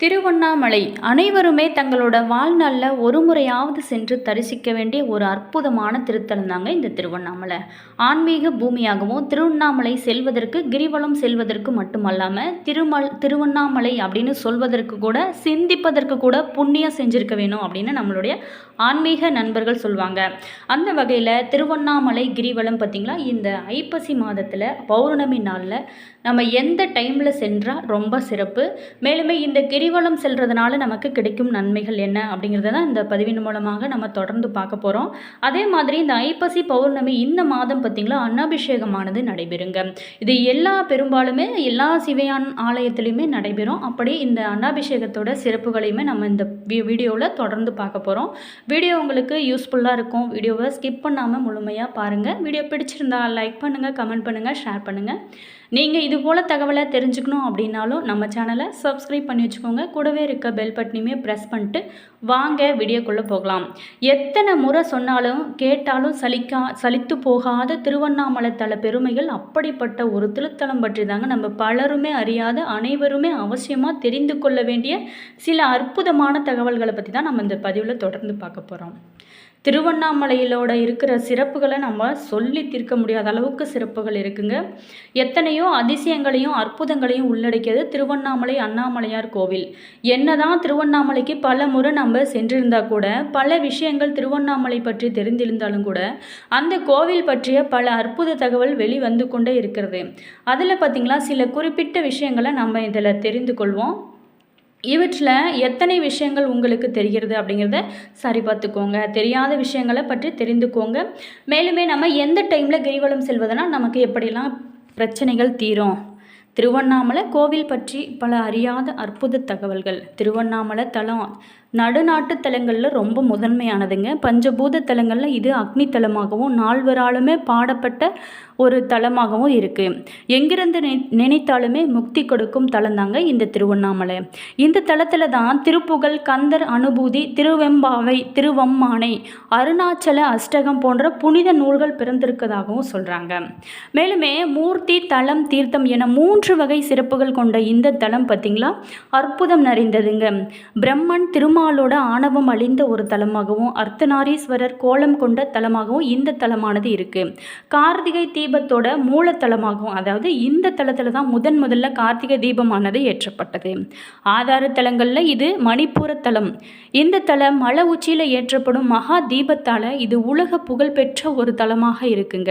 திருவண்ணாமலை. அனைவருமே தங்களோட வாழ்நாளில் ஒரு முறையாவது சென்று தரிசிக்க வேண்டிய ஒரு அற்புதமான திருத்தலம் தாங்க இந்த திருவண்ணாமலை. ஆன்மீக பூமியாகவும் திருவண்ணாமலை செல்வதற்கு கிரிவலம் செல்வதற்கு மட்டுமல்லாமல் திருமல் திருவண்ணாமலை அப்படின்னு சொல்வதற்கு கூட சிந்திப்பதற்கு கூட புண்ணியம் செஞ்சுருக்க வேணும் அப்படின்னு நம்மளுடைய ஆன்மீக நண்பர்கள் சொல்லுவாங்க அந்த வகையில் திருவண்ணாமலை கிரிவலம் பார்த்திங்களா இந்த ஐப்பசி மாதத்தில் பௌர்ணமி நாளில் நம்ம எந்த டைமில் சென்றால் ரொம்ப சிறப்பு. மேலுமே இந்த கிரி கிரிவலம் செல்றதுனால நமக்கு கிடைக்கும் நன்மைகள் என்ன அப்படிங்கிறத தான் இந்த பதிவின் மூலமாக நம்ம தொடர்ந்து பார்க்க போகிறோம் அதே மாதிரி இந்த ஐப்பசி பௌர்ணமி இந்த மாதம் பார்த்திங்களா அன்னாபிஷேகமானது நடைபெறுங்க. இது எல்லா பெரும்பாலுமே எல்லா சிவையான் ஆலயத்துலேயுமே நடைபெறும். அப்படி இந்த அன்னாபிஷேகத்தோட சிறப்புகளையுமே நம்ம இந்த வீடியோவில் தொடர்ந்து பார்க்க போகிறோம் வீடியோ உங்களுக்கு யூஸ்ஃபுல்லாக இருக்கும். வீடியோவை ஸ்கிப் பண்ணாமல் முழுமையாக பாருங்கள் வீடியோ பிடிச்சிருந்தா லைக் பண்ணுங்கள் கமெண்ட் பண்ணுங்கள் ஷேர் பண்ணுங்கள் நீங்கள் இது போல் தகவலை தெரிஞ்சுக்கணும் அப்படின்னாலும் நம்ம சேனலை சப்ஸ்கிரைப் பண்ணி வச்சுக்கோங்க. கூடவே இருக்க பெல் பட்டனையுமே ப்ரெஸ் பண்ணிட்டு வாங்க வீடியோக்குள்ளே போகலாம். எத்தனை முறை சொன்னாலும் கேட்டாலும் சலிக்கா சலித்து போகாத திருவண்ணாமலை தல பெருமைகள் அப்படிப்பட்ட ஒரு திருத்தலம் பற்றி தாங்க நம்ம பலருமே அறியாத அனைவருமே அவசியமாக தெரிந்து கொள்ள வேண்டிய சில அற்புதமான தகவல்களை பற்றி தான் நம்ம இந்த பதிவில் தொடர்ந்து பார்க்க போகிறோம் திருவண்ணாமலையிலோட இருக்கிற சிறப்புகளை நம்ம சொல்லி தீர்க்க முடியாத அளவுக்கு சிறப்புகள் இருக்குங்க. எத்தனையோ அதிசயங்களையும் அற்புதங்களையும் உள்ளடக்கியது திருவண்ணாமலை அண்ணாமலையார் கோவில். என்னதான் திருவண்ணாமலைக்கு பல முறை நம்ம சென்றிருந்தா கூட பல விஷயங்கள் திருவண்ணாமலை பற்றி தெரிந்திருந்தாலும் கூட அந்த கோவில் பற்றிய பல அற்புத தகவல் வெளிவந்து கொண்டே இருக்கிறது. அதில் பார்த்திங்களா சில குறிப்பிட்ட விஷயங்களை நம்ம இதில் தெரிந்து கொள்வோம். இவற்றில் எத்தனை விஷயங்கள் உங்களுக்கு தெரிகிறது அப்படிங்கிறத சரி பார்த்துக்கோங்க. தெரியாத விஷயங்களை பற்றி தெரிந்துக்கோங்க. மேலுமே நம்ம எந்த டைமில் கிரிவலம் செல்வதனால் நமக்கு எப்படிலாம் பிரச்சனைகள் தீரும்? திருவண்ணாமலை கோவில் பற்றி பல அறியாத அற்புத தகவல்கள். திருவண்ணாமலை தலம் நடுநாட்டு தலங்களில் ரொம்ப முதன்மையானதுங்க. பஞ்சபூத தலங்களில் இது அக்னி தலமாகவும் நால்வராலுமே பாடப்பட்ட ஒரு தலமாகவும் இருக்குது எங்கிருந்து நினைத்தாலுமே முக்தி கொடுக்கும் தலம் தாங்க இந்த திருவண்ணாமலை. இந்த தலத்தில் தான் திருப்புகழ் கந்தர் அனுபூதி திருவெம்பாவை திருவம்மானை அருணாச்சல அஷ்டகம் போன்ற புனித நூல்கள் பிறந்திருக்கதாகவும் சொல்கிறாங்க மேலுமே மூர்த்தி தலம் தீர்த்தம் என மூன்று வகை சிறப்புகள் கொண்ட இந்த தலம் பார்த்திங்களா? அற்புதம் நிறைந்ததுங்க. பிரம்மன் திருமாலோட ஆணவம் அழிந்த ஒரு தலமாகவும் அர்த்தநாரீஸ்வரர் கோலம் கொண்ட தலமாகவும் இந்த தலமானது இருக்குது கார்த்திகை தீபத்தோட மூலத்தலமாகவும் அதாவது இந்த தலத்தில் தான் முதன் முதல்ல கார்த்திகை தீபமானது ஏற்றப்பட்டது. ஆதார தலங்களில் இது மணிப்பூர தலம். இந்த தலம் மலை உச்சியில் ஏற்றப்படும் மகா தீபத்தால் இது உலக புகழ்பெற்ற ஒரு தலமாக இருக்குங்க.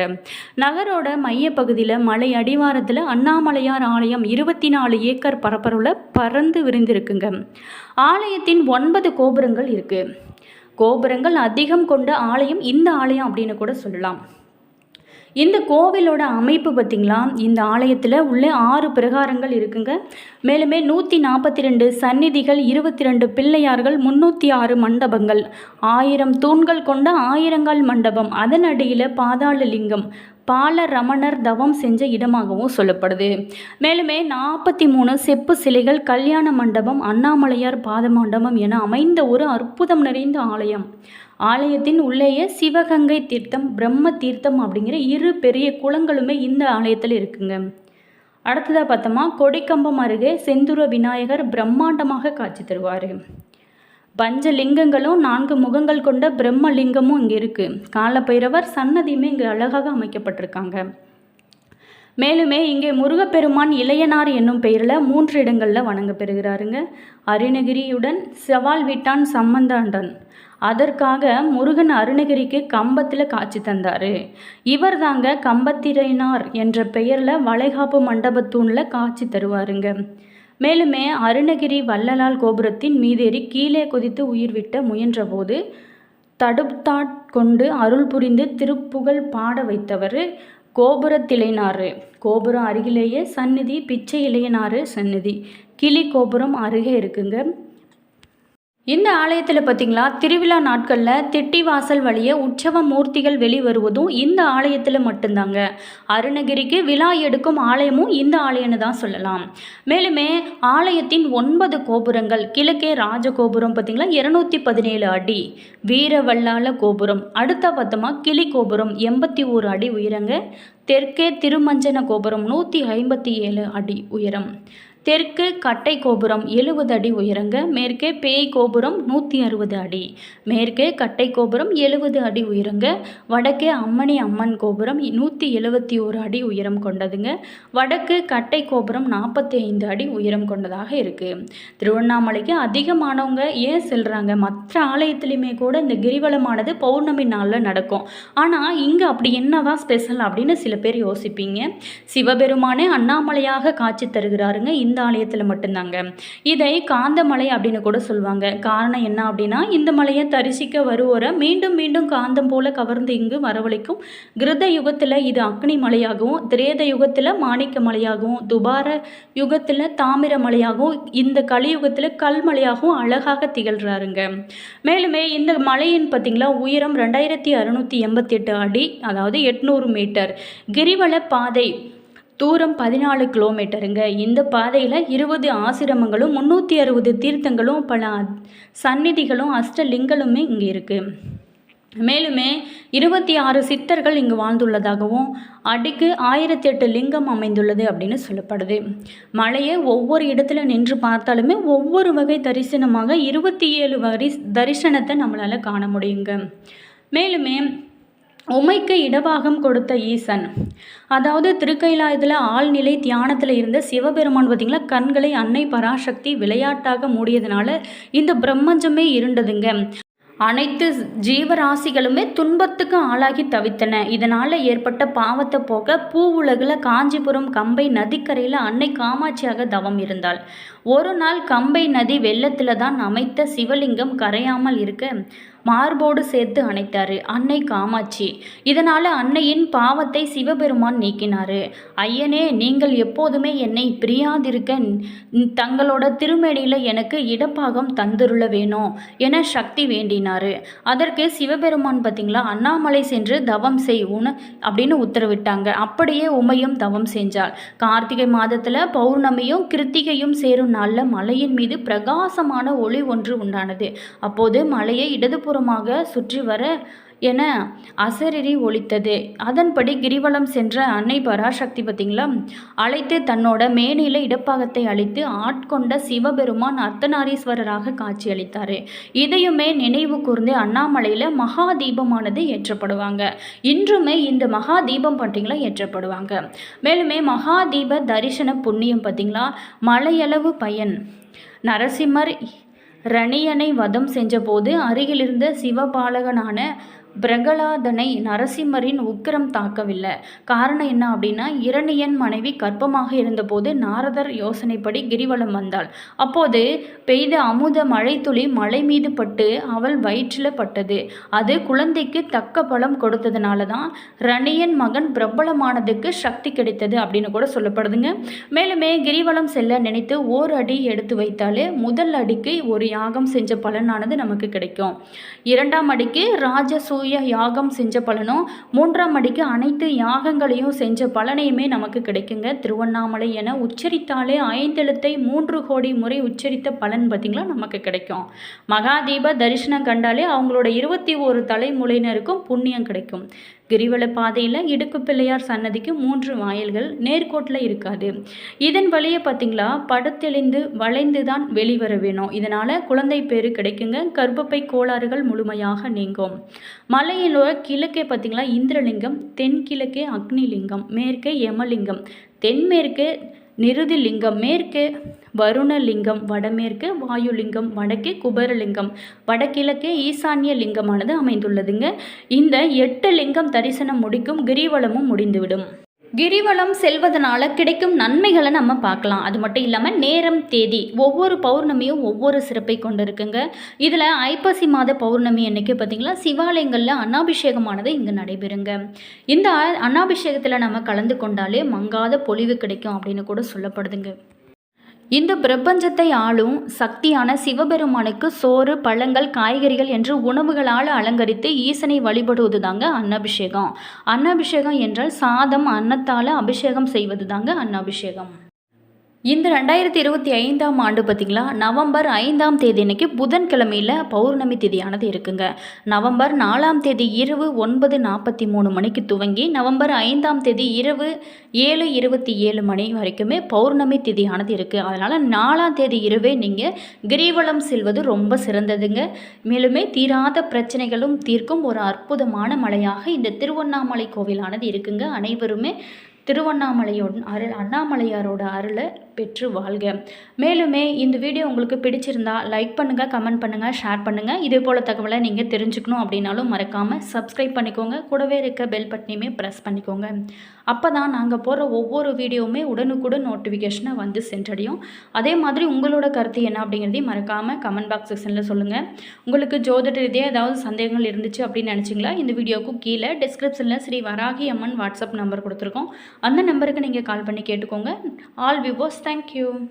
நகரோட மைய பகுதியில் மலை அடிவாரத்தில் அண்ணாமலையார் ஆலயம் இருபத்தி நாலு ஏக்கர் பரப்பரவில் பறந்து விரிந்திருக்குங்க. ஆலயத்தின் ஒன்பது கோபுரங்கள் இருக்குது கோபுரங்கள் அதிகம் கொண்ட ஆலயம் இந்த ஆலயம் அப்படின்னு கூட சொல்லலாம். இந்த கோவிலோட அமைப்பு பார்த்திங்களா? இந்த ஆலயத்தில் உள்ளே ஆறு பிரகாரங்கள் இருக்குங்க. மேலுமே நூற்றி நாற்பத்தி ரெண்டு சந்நிதிகள் இருபத்தி ரெண்டு பிள்ளையார்கள் முந்நூற்றி ஆறு மண்டபங்கள் ஆயிரம் தூண்கள் கொண்ட ஆயிரங்கால் மண்டபம். அதன் அடியில் பாதாள லிங்கம் பால ரமணர் தவம் செஞ்ச இடமாகவும் சொல்லப்படுது. மேலுமே நாற்பத்தி மூணு செப்பு சிலைகள் கல்யாண மண்டபம் அண்ணாமலையார் பாத மண்டபம் என அமைந்த ஒரு அற்புதம் நிறைந்த ஆலயம். ஆலயத்தின் உள்ளேயே சிவகங்கை தீர்த்தம் பிரம்ம தீர்த்தம் அப்படிங்கிற இரு பெரிய குளங்களுமே இந்த ஆலயத்தில் இருக்குங்க. அடுத்ததாக பார்த்தோமா கொடிக்கம்பம் அருகே செந்துர விநாயகர் பிரம்மாண்டமாக காட்சி தருவார். பஞ்சலிங்கங்களும் நான்கு முகங்கள் கொண்ட பிரம்மலிங்கமும் இங்கே இருக்குது காலப்பைரவர் சன்னதியுமே இங்கே அழகாக அமைக்கப்பட்டிருக்காங்க. மேலுமே இங்கே முருகப்பெருமான் இளையனார் என்னும் பெயரில் மூன்று இடங்களில் வணங்க பெறுகிறாருங்க. அருணகிரியுடன் செவால் வீட்டான் சம்பந்தாண்டன். அதற்காக முருகன் அருணகிரிக்கு கம்பத்தில் காட்சி தந்தார். இவர் தாங்க கம்பத்திரைனார் என்ற பெயரில் வளைகாப்பு மண்டபத்தூணில் காட்சி தருவாருங்க. மேலுமே அருணகிரி வள்ளலால் கோபுரத்தின் மீதேறி கீழே குதித்து உயிர் விட்ட முயன்றபோது தடுத்தாட் கொண்டு அருள் புரிந்து திருப்புகழ் பாட வைத்தவர் கோபுரத்திலைனாறு கோபுரம் அருகிலேயே சந்நிதி பிச்சை இளையனாறு சந்நிதி. கிளி கோபுரம் அருகே இருக்குங்க. இந்த ஆலயத்தில் பார்த்திங்களா திருவிழா நாட்களில் திட்டி வாசல் வழியே உற்சவ மூர்த்திகள் வெளிவருவதும் இந்த ஆலயத்தில் மட்டும்தாங்க. அருணகிரிக்கு விழா எடுக்கும் ஆலயமும் இந்த ஆலயம்னு தான் சொல்லலாம். மேலுமே ஆலயத்தின் ஒன்பது கோபுரங்கள் கிழக்கே ராஜகோபுரம் பார்த்திங்களா இருநூத்தி பதினேழு அடி வீரவல்லால கோபுரம் அடுத்த பத்தமாக கிளி கோபுரம் எண்பத்தி ஓரு அடி உயரங்க தெற்கே திருமஞ்சன கோபுரம் நூற்றி ஐம்பத்தி ஏழு அடி உயரம். தெற்கு கட்டை கோபுரம் எழுபது அடி உயரங்க மேற்கே பேய் கோபுரம் நூற்றி அறுபது அடி மேற்கே கட்டை கோபுரம் எழுபது அடி உயரங்க வடக்கே அம்மணி அம்மன் கோபுரம் நூற்றி எழுபத்தி ஒரு அடி உயரம் கொண்டதுங்க. வடக்கு கட்டை கோபுரம் நாற்பத்தி ஐந்து அடி உயரம் கொண்டதாக இருக்குது திருவண்ணாமலைக்கு அதிகமானவங்க ஏன் செல்கிறாங்க மற்ற ஆலயத்துலேயுமே கூட இந்த கிரிவலமானது பௌர்ணமி நாளில் நடக்கும். ஆனால் இங்கே அப்படி என்னதான் ஸ்பெஷல் அப்படின்னு சில பேர் யோசிப்பீங்க. சிவபெருமானே அண்ணாமலையாக காட்சி தருகிறாருங்க. இந்த ஆலயத்தில் மட்டும்தாங்க. இதை காந்தமலை அப்படின்னு கூட சொல்லுவாங்க. காரணம் என்ன அப்படின்னா இந்த மலையை தரிசிக்க வருவோரை மீண்டும் மீண்டும் காந்தம் போல கவர்ந்து இங்கு வரவழைக்கும் கிருத யுகத்தில் இது அக்னி மலையாகவும் திரேத யுகத்தில் மாணிக்க மலையாகவும் துபார யுகத்தில் தாமிர மலையாகவும் இந்த கலியுகத்தில் கல்மலையாகவும் அழகாக திகழ்கிறாருங்க மேலுமே இந்த மலையின் பார்த்திங்களா உயரம் ரெண்டாயிரத்தி அறுநூற்றி எண்பத்தி எட்டு அடி அதாவது எட்நூறு மீட்டர். கிரிவல பாதை தூரம் பதினாலு கிலோமீட்டருங்க. இந்த பாதையில் இருபது ஆசிரமங்களும் முந்நூற்றி அறுபது தீர்த்தங்களும் பல சந்நிதிகளும் அஷ்டலிங்களுமே இங்கே இருக்குது மேலுமே இருபத்தி ஆறு சித்தர்கள் இங்கு வாழ்ந்துள்ளதாகவும் அடிக்கு ஆயிரத்தி எட்டு லிங்கம் அமைந்துள்ளது அப்படின்னு சொல்லப்படுது. மலையை ஒவ்வொரு இடத்துல நின்று பார்த்தாலுமே ஒவ்வொரு வகை தரிசனமாக இருபத்தி ஏழு வரி தரிசனத்தை நம்மளால் காண முடியுங்க. மேலுமே உமைக்கு இடபாகம் கொடுத்த ஈசன். அதாவது திருக்கைலாயத்தில் ஆழ்நிலை தியானத்தில் இருந்த சிவபெருமான் பார்த்திங்களா? கண்களை அன்னை பராசக்தி விளையாட்டாக மூடியதுனால இந்த பிரம்மஞ்சமே இருண்டதுங்க. அனைத்து ஜீவராசிகளுமே துன்பத்துக்கு ஆளாகி தவித்தன. இதனால் ஏற்பட்ட பாவத்தை போக பூ உலகில் காஞ்சிபுரம் கம்பை நதிக்கரையில் அன்னை காமாட்சியாக தவம் இருந்தாள். ஒரு நாள் கம்பை நதி வெள்ளத்தில் தான் அமைத்த சிவலிங்கம் கரையாமல் இருக்க மார்போடு சேர்த்து அணைத்தார் அன்னை காமாட்சி. இதனால் அன்னையின் பாவத்தை சிவபெருமான் நீக்கினார். ஐயனே நீங்கள் எப்போதுமே என்னை பிரியாதிருக்க தங்களோட திருமேடியில் எனக்கு இடப்பாகம் தந்துருள வேணும் என சக்தி வேண்டினார். அதற்கு சிவபெருமான் பார்த்திங்களா அண்ணாமலை சென்று தவம் செய் உன அப்படின்னு உத்தரவிட்டாங்க. அப்படியே உமையும் தவம் செஞ்சாள். கார்த்திகை மாதத்தில் பௌர்ணமியும் கிருத்திகையும் சேரும் நாளில் மலையின் மீது பிரகாசமான ஒளி ஒன்று உண்டானது. அப்போது மலையை இடதுபுறம் வலப்புறமாக சுற்றி வர என அசரிரி ஒலித்தது. அதன்படி கிரிவலம் சென்ற அன்னை பராசக்தி பார்த்திங்களா அழைத்து தன்னோட மேனில இடப்பாகத்தை அழித்து ஆட்கொண்ட சிவபெருமான் அர்த்தநாரீஸ்வரராக காட்சியளித்தார். இதையுமே நினைவு கூர்ந்து அண்ணாமலையில் மகா தீபமானது ஏற்றப்படுவாங்க. இன்றுமே இந்த மகா தீபம் பார்த்திங்களா ஏற்றப்படுவாங்க. மேலுமே மகா தீப தரிசன புண்ணியம் பார்த்திங்களா மலையளவு பயன். நரசிம்மர் ரணியனை வதம் செஞ்சபோது அருகிலிருந்த சிவபாலகனான பிரகலாதனை நரசிம்மரின் உக்கிரம் தாக்கவில்லை. காரணம் என்ன அப்படின்னா இரணியன் மனைவி கர்ப்பமாக இருந்தபோது நாரதர் யோசனைப்படி கிரிவலம் வந்தாள். அப்போது பெய்த அமுத மழை துளி மலை மீது பட்டு அவள் வயிற்றில் பட்டது. அது குழந்தைக்கு தக்க பலம் கொடுத்ததுனால தான் ரணியன் மகன் பிரபலமானதுக்கு சக்தி கிடைத்தது அப்படின்னு கூட சொல்லப்படுதுங்க. மேலுமே கிரிவலம் செல்ல நினைத்து ஓர் அடி எடுத்து வைத்தாலே முதல் அடிக்கு ஒரு யாகம் செஞ்ச பலனானது நமக்கு கிடைக்கும். இரண்டாம் அடிக்கு ராஜசூ சூரிய யாகம் செஞ்ச பலனும் மூன்றாம் அடிக்கு அனைத்து யாகங்களையும் செஞ்ச பலனையுமே நமக்கு கிடைக்குங்க. திருவண்ணாமலை என உச்சரித்தாலே ஐந்தெழுத்தை மூன்று கோடி முறை உச்சரித்த பலன் பார்த்திங்களா? நமக்கு கிடைக்கும். மகாதீப தரிசனம் கண்டாலே அவங்களோட இருபத்தி ஒரு தலைமுறையினருக்கும் புண்ணியம் கிடைக்கும். கிரிவல பாதையில் இடுக்கு பிள்ளையார் சன்னதிக்கு மூன்று வாயில்கள் நேர்கோட்டில் இருக்காது. இதன் வழியை பார்த்தீங்களா படத்தெளிந்து வளைந்து தான் வெளிவர வேணும். இதனால் குழந்தை பேரு கிடைக்குங்க. கர்ப்பப்பை கோளாறுகள் முழுமையாக நீங்கும். மலையிலோட கிழக்கே பார்த்தீங்களா இந்திரலிங்கம் தென்கிழக்கே அக்னிலிங்கம் மேற்கே யமலிங்கம் தென்மேற்கே நிருதிலிங்கம் மேற்கு வருணலிங்கம் வடமேற்கு வாயுலிங்கம் வடக்கே குபரலிங்கம் வடகிழக்கே ஈசான்ய லிங்கமானது அமைந்துள்ளதுங்க. இந்த எட்டு லிங்கம் தரிசனம் முடிக்கும் கிரிவலமும் முடிந்துவிடும். கிரிவலம் செல்வதனால கிடைக்கும் நன்மைகளை நம்ம பார்க்கலாம். அது மட்டும் இல்லாமல் நேரம் தேதி ஒவ்வொரு பௌர்ணமியும் ஒவ்வொரு சிறப்பை கொண்டு இருக்குங்க இதில் ஐப்பசி மாத பௌர்ணமி அன்னைக்கு பார்த்திங்களா சிவாலயங்களில் அன்னாபிஷேகமானது இங்கே நடைபெறுங்க. இந்த அன்னாபிஷேகத்தில் நம்ம கலந்து கொண்டாலே மங்காத பொலிவு கிடைக்கும் அப்படின்னு கூட சொல்லப்படுதுங்க. இந்த பிரபஞ்சத்தை ஆளும் சக்தியான சிவபெருமானுக்கு சோறு பழங்கள் காய்கறிகள் என்று உணவுகளால் அலங்கரித்து ஈசனை வழிபடுவது தாங்க அன்னபிஷேகம். அன்னபிஷேகம் என்றால் சாதம் அன்னத்தால் அபிஷேகம் செய்வது தாங்க அன்னபிஷேகம். இந்த ரெண்டாயிரத்தி இருபத்தி ஐந்தாம் ஆண்டு பார்த்திங்களா? நவம்பர் ஐந்தாம் தேதி இன்னைக்கு புதன்கிழமையில் பௌர்ணமி திதியானது இருக்குங்க. நவம்பர் நாலாம் தேதி இரவு ஒன்பது நாற்பத்தி மூணு மணிக்கு துவங்கி நவம்பர் ஐந்தாம் தேதி இரவு ஏழு இருபத்தி ஏழு மணி வரைக்குமே பௌர்ணமி திதியானது இருக்குது அதனால் நாலாம் தேதி இரவே நீங்கள் கிரிவலம் செல்வது ரொம்ப சிறந்ததுங்க. மேலுமே தீராத பிரச்சனைகளும் தீர்க்கும் ஒரு அற்புதமான மலையாக இந்த திருவண்ணாமலை கோவிலானது இருக்குங்க. அனைவருமே திருவண்ணாமலையோட அருள் அண்ணாமலையாரோட அருளை பெற்று வாழ்க. மேலுமே இந்த வீடியோ உங்களுக்கு பிடிச்சிருந்தா லைக் பண்ணுங்கள் கமெண்ட் பண்ணுங்கள் ஷேர் பண்ணுங்கள் இதே போல் தகவலை நீங்கள் தெரிஞ்சுக்கணும் அப்படின்னாலும் மறக்காமல் சப்ஸ்கிரைப் பண்ணிக்கோங்க. கூடவே இருக்க பெல் பட்டனையுமே ப்ரெஸ் பண்ணிக்கோங்க. அப்போ தான் நாங்கள் போடுற ஒவ்வொரு வீடியோவுமே உடனுக்குடன் நோட்டிஃபிகேஷனை வந்து சென்றடையும். அதே மாதிரி உங்களோட கருத்து என்ன அப்படிங்கிறதையும் மறக்காமல் கமெண்ட் பாக்ஸ் செக்ஷனில் சொல்லுங்கள் உங்களுக்கு ஜோதிட ரீதியாக ஏதாவது சந்தேகங்கள் இருந்துச்சு அப்படின்னு நினச்சிங்களா? இந்த வீடியோவுக்கு கீழே டிஸ்கிரிப்ஷனில் ஸ்ரீ வராகி அம்மன் வாட்ஸ்அப் நம்பர் கொடுத்துருக்கோம். அந்த நம்பருக்கு நீங்கள் கால் பண்ணி கேட்டுக்கோங்க. ஆல் விவோஸ் Thank you.